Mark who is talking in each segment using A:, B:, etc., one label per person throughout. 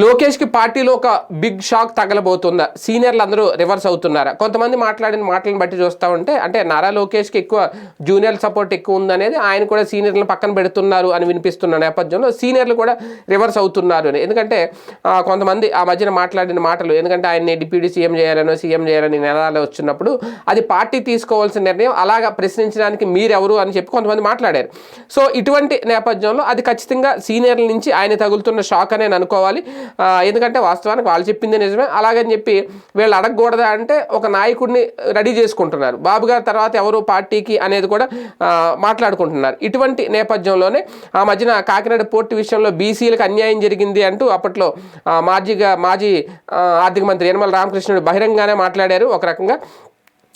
A: లోకేష్కి పార్టీలో ఒక బిగ్ షాక్ తగలబోతుందా సీనియర్లు అందరూ రివర్స్ అవుతున్నారా? కొంతమంది మాట్లాడిన మాటలను బట్టి చూస్తూ ఉంటే అంటే నారా లోకేష్కి ఎక్కువ జూనియర్ సపోర్ట్ ఎక్కువ ఉందనేది ఆయన కూడా సీనియర్లను పక్కన పెడుతున్నారు అని వినిపిస్తున్న నేపథ్యంలో సీనియర్లు కూడా రివర్స్ అవుతున్నారు అని. ఎందుకంటే కొంతమంది ఆ మధ్యన మాట్లాడిన మాటలు ఎందుకంటే ఆయన్ని డిప్యూటీ సీఎం చేయాలనో సీఎం చేయాలని నినాదాలు వచ్చినప్పుడు అది పార్టీ తీసుకోవాల్సిన నిర్ణయం అలాగా ప్రశ్నించడానికి మీరెవరు అని చెప్పి కొంతమంది మాట్లాడారు. సో ఇటువంటి నేపథ్యంలో అది ఖచ్చితంగా సీనియర్ల నుంచి ఆయన తగులుతున్న షాక్ అనే అనుకోవాలి. ఎందుకంటే వాస్తవానికి వాళ్ళు చెప్పింది నిజమే. అలాగని చెప్పి వీళ్ళు అడగకూడదా అంటే ఒక నాయకుడిని రెడీ చేసుకుంటున్నారు. బాబు గారి తర్వాత ఎవరు పార్టీకి అనేది కూడా మాట్లాడుకుంటున్నారు. ఇటువంటి నేపథ్యంలోనే ఆ మధ్యన కాకినాడ పోర్టు విషయంలో బీసీలకు అన్యాయం జరిగింది అంటూ అప్పట్లో మాజీగా మాజీ ఆర్థిక మంత్రి యనమల రామకృష్ణుడు బహిరంగానే మాట్లాడారు. ఒక రకంగా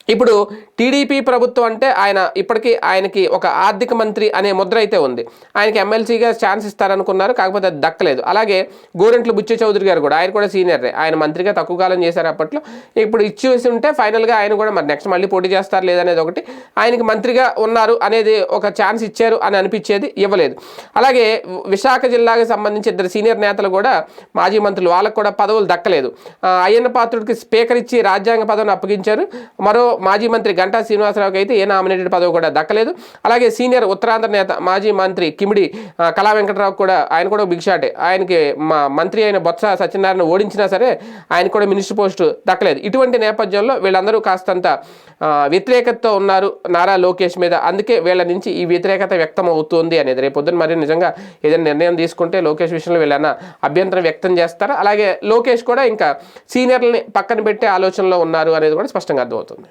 A: ఇప్పుడు టీడీపీ ప్రభుత్వం అంటే ఆయన ఇప్పటికీ ఆయనకి ఒక ఆర్థిక మంత్రి అనే ముద్ర అయితే ఉంది. ఆయనకి ఎమ్మెల్సీగా ఛాన్స్ ఇస్తారనుకున్నారు కాకపోతే అది దక్కలేదు. అలాగే గోరెంట్ల బుచ్చ చౌదరి గారు కూడా ఆయన కూడా సీనియరే. ఆయన మంత్రిగా తక్కువ కాలం చేశారు అప్పట్లో. ఇప్పుడు ఇచ్చేసి ఉంటే ఫైనల్గా ఆయన కూడా మరి నెక్స్ట్ మళ్ళీ పోటీ చేస్తారు లేదనేది ఒకటి. ఆయనకి మంత్రిగా ఉన్నారు అనేది ఒక ఛాన్స్ ఇచ్చారు అని అనిపించేది ఇవ్వలేదు. అలాగే విశాఖ జిల్లాకి సంబంధించి ఇద్దరు సీనియర్ నేతలు కూడా మాజీ మంత్రులు వాళ్ళకు కూడా పదవులు దక్కలేదు. ఆ, అయ్యన్న పాత్రుడికి స్పీకర్ ఇచ్చి రాజ్యాంగ పదవిని అప్పగించారు. మరో మాజీ మంత్రి గంటా శ్రీనివాసరావుకి అయితే ఏ నామినేటెడ్ పదవి కూడా దక్కలేదు. అలాగే సీనియర్ ఉత్తరాంధ్ర నేత మాజీ మంత్రి కిమిడి కళా వెంకటరావు కూడా ఆయన కూడా బిగ్ షాటే. ఆయనకి మా మంత్రి అయిన బొత్స సత్యనారాయణ ఓడించినా సరే ఆయన కూడా మినిస్టర్ పోస్ట్ దక్కలేదు. ఇటువంటి నేపథ్యంలో వీళ్ళందరూ కాస్తంత వ్యతిరేకతతో ఉన్నారు నారా లోకేష్ మీద. అందుకే వీళ్ళ నుంచి ఈ వ్యతిరేకత వ్యక్తం అవుతుంది అనేది రేపు పొద్దున్న మరి నిజంగా ఏదైనా నిర్ణయం తీసుకుంటే లోకేష్ విషయంలో వీళ్ళన్నా అభ్యంతరం వ్యక్తం చేస్తారా? అలాగే లోకేష్ కూడా ఇంకా సీనియర్లని పక్కన పెట్టే ఆలోచనలో ఉన్నారు అనేది కూడా స్పష్టంగా అర్థమవుతుంది.